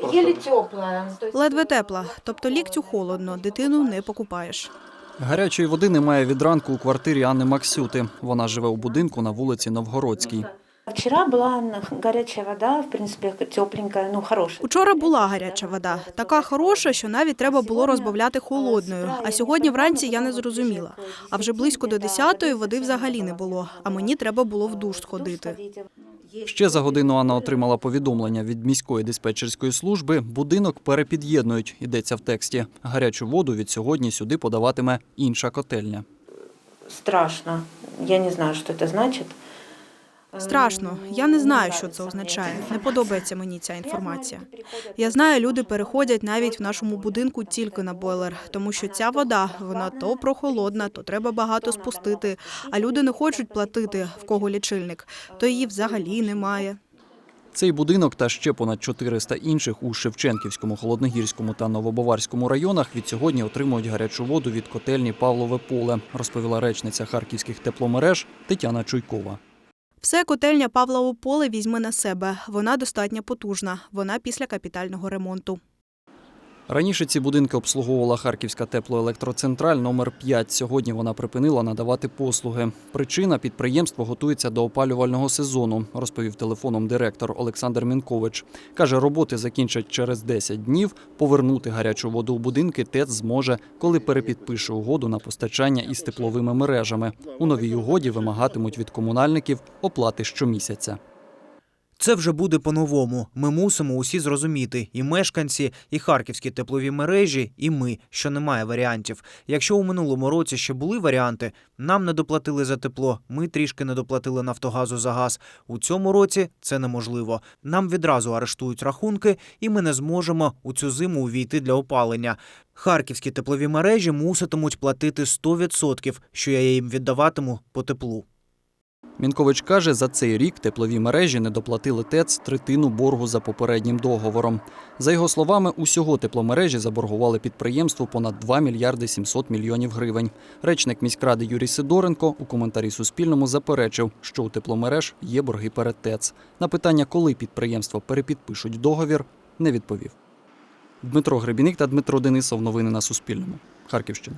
То есть Ледве тепла, тобто ліктю холодно, дитину не покупаєш. Гарячої води немає від ранку у квартирі Анни Максюти. Вона живе у будинку на вулиці Новгородській. Вчера была горячая вода, в принципе, тепленькая, ну, хорошая. Учора була гаряча вода, така хороша, що навіть треба було розбавляти холодною. А сьогодні вранці я не зрозуміла. А вже близько до 10-ї води взагалі не було. А мені треба було в душ сходити. Ще за годину Анна отримала повідомлення від міської диспетчерської служби. Будинок перепід'єднують, йдеться в тексті. Гарячу воду від сьогодні сюди подаватиме інша котельня. Страшно. Я не знаю, що це значит. Страшно. Я не знаю, що це означає. Не подобається мені ця інформація. Я знаю, люди переходять навіть в нашому будинку тільки на бойлер, тому що ця вода вона то прохолодна, то треба багато спустити. А люди не хочуть платити в кого лічильник, то її взагалі немає. Цей будинок та ще понад 400 інших у Шевченківському, Холодногірському та Новобаварському районах від сьогодні отримують гарячу воду від котельні Павлове поле, розповіла речниця харківських тепломереж Тетяна Чуйкова. Все котельня Павлове поле візьме на себе. Вона достатньо потужна. Вона після капітального ремонту. Раніше ці будинки обслуговувала Харківська теплоелектроцентраль номер 5 Сьогодні вона припинила надавати послуги. Причина підприємство готується до опалювального сезону, розповів телефоном директор Олександр Мінкович. Каже, роботи закінчать через 10 днів. Повернути гарячу воду у будинки ТЕЦ зможе, коли перепідпише угоду на постачання із тепловими мережами. У новій угоді вимагатимуть від комунальників оплати щомісяця. Це вже буде по-новому. Ми мусимо усі зрозуміти, і мешканці, і харківські теплові мережі, і ми, що немає варіантів. Якщо у минулому році ще були варіанти, нам не доплатили за тепло, ми трішки не доплатили Нафтогазу за газ. У цьому році це неможливо. Нам відразу арештують рахунки, і ми не зможемо у цю зиму увійти для опалення. Харківські теплові мережі муситимуть платити 100%, що я їм віддаватиму по теплу. Мінкович каже, за цей рік теплові мережі не доплатили ТЕЦ третину боргу за попереднім договором. За його словами, усього тепломережі заборгували підприємству понад 2 мільярди 700 мільйонів гривень. Речник міськради Юрій Сидоренко у коментарі Суспільному заперечив, що у тепломереж є борги перед ТЕЦ. На питання, коли підприємства перепідпишуть договір, не відповів. Дмитро Гребіник та Дмитро Денисов. Новини на Суспільному. Харківщина.